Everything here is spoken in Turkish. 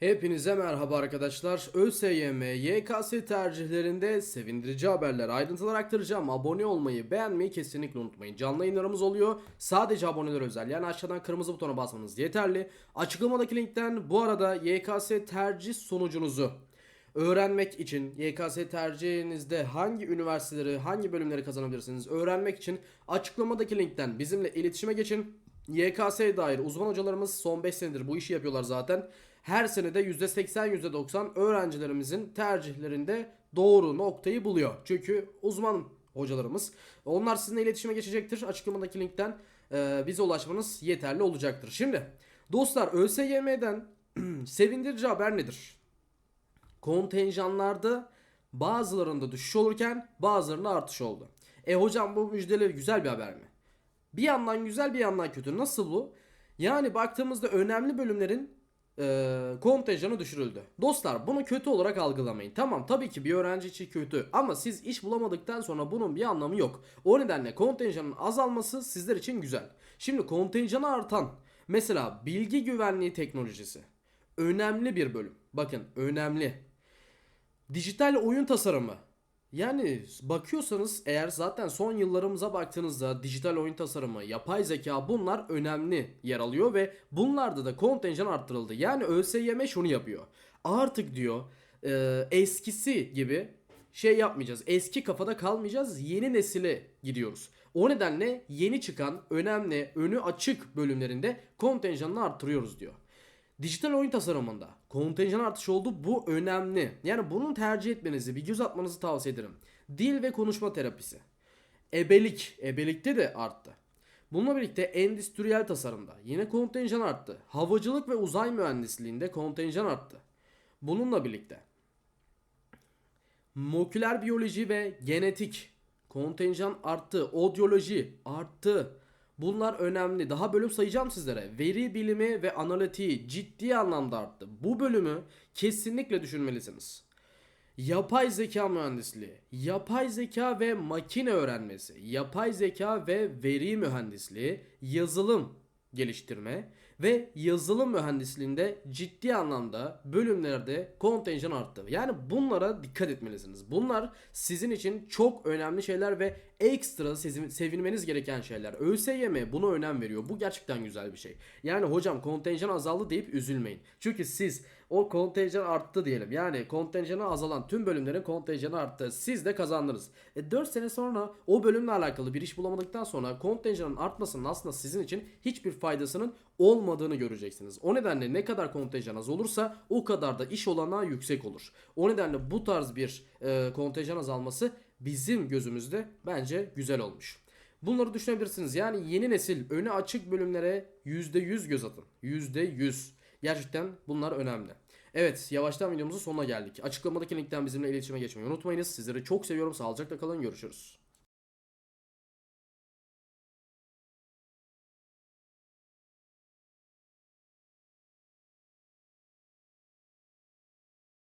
Hepinize merhaba arkadaşlar. ÖSYM, YKS tercihlerinde sevindirici haberler ayrıntılar aktaracağım. Abone olmayı, beğenmeyi kesinlikle unutmayın. Canlı yayınlarımız oluyor. Sadece aboneler özel. Yani aşağıdan kırmızı butona basmanız yeterli. Açıklamadaki linkten bu arada YKS tercih sonucunuzu öğrenmek için YKS tercihinizde hangi üniversiteleri, hangi bölümleri kazanabilirsiniz öğrenmek için açıklamadaki linkten bizimle iletişime geçin. YKS'ye dair uzman hocalarımız son 5 senedir bu işi yapıyorlar zaten. Her senede %80 %90 öğrencilerimizin tercihlerinde doğru noktayı buluyor. Çünkü uzman hocalarımız. Onlar sizinle iletişime geçecektir. Açıklamadaki linkten e, bize ulaşmanız yeterli olacaktır. Şimdi dostlar ÖSYM'den sevindirici haber nedir? kontenjanlarda bazılarında düşüş olurken bazılarında artış oldu. E hocam bu müjdeli güzel bir haber mi? Bir yandan güzel bir yandan kötü. Nasıl bu? Yani baktığımızda önemli bölümlerin e, kontenjanı düşürüldü. Dostlar bunu kötü olarak algılamayın. Tamam tabii ki bir öğrenci için kötü ama siz iş bulamadıktan sonra bunun bir anlamı yok. O nedenle kontenjanın azalması sizler için güzel. Şimdi kontenjanı artan mesela bilgi güvenliği teknolojisi önemli bir bölüm. Bakın önemli. Dijital oyun tasarımı. Yani bakıyorsanız eğer zaten son yıllarımıza baktığınızda dijital oyun tasarımı, yapay zeka bunlar önemli yer alıyor ve bunlarda da kontenjan arttırıldı. Yani ÖSYM şunu yapıyor. Artık diyor e, eskisi gibi şey yapmayacağız. Eski kafada kalmayacağız. Yeni nesile gidiyoruz. O nedenle yeni çıkan önemli, önü açık bölümlerinde kontenjanını arttırıyoruz diyor. Dijital oyun tasarımında kontenjan artışı oldu. Bu önemli. Yani bunun tercih etmenizi, bir göz atmanızı tavsiye ederim. Dil ve konuşma terapisi. Ebelik. Ebelikte de arttı. Bununla birlikte endüstriyel tasarımda yine kontenjan arttı. Havacılık ve uzay mühendisliğinde kontenjan arttı. Bununla birlikte moleküler biyoloji ve genetik kontenjan arttı. Odyoloji arttı. Bunlar önemli. Daha bölüm sayacağım sizlere. Veri bilimi ve analitiği ciddi anlamda arttı. Bu bölümü kesinlikle düşünmelisiniz. Yapay zeka mühendisliği, yapay zeka ve makine öğrenmesi, yapay zeka ve veri mühendisliği, yazılım geliştirme ve yazılım mühendisliğinde ciddi anlamda bölümlerde kontenjan arttı. Yani bunlara dikkat etmelisiniz. Bunlar sizin için çok önemli şeyler ve ekstra sevinmeniz gereken şeyler. ÖSYM buna önem veriyor. Bu gerçekten güzel bir şey. Yani hocam kontenjan azaldı deyip üzülmeyin. Çünkü siz o kontenjan arttı diyelim. Yani kontenjanı azalan tüm bölümlerin kontenjanı arttı. Siz de kazandınız. E 4 sene sonra o bölümle alakalı bir iş bulamadıktan sonra kontenjanın artmasının aslında sizin için hiçbir faydasının olmadığını göreceksiniz. O nedenle ne kadar kontenjan az olursa o kadar da iş olanağı yüksek olur. O nedenle bu tarz bir e, kontenjan azalması bizim gözümüzde bence güzel olmuş. Bunları düşünebilirsiniz. Yani yeni nesil öne açık bölümlere %100 göz atın. %100. Gerçekten bunlar önemli. Evet yavaştan videomuzun sonuna geldik. Açıklamadaki linkten bizimle iletişime geçmeyi unutmayınız. Sizleri çok seviyorum. Sağlıcakla kalın. Görüşürüz.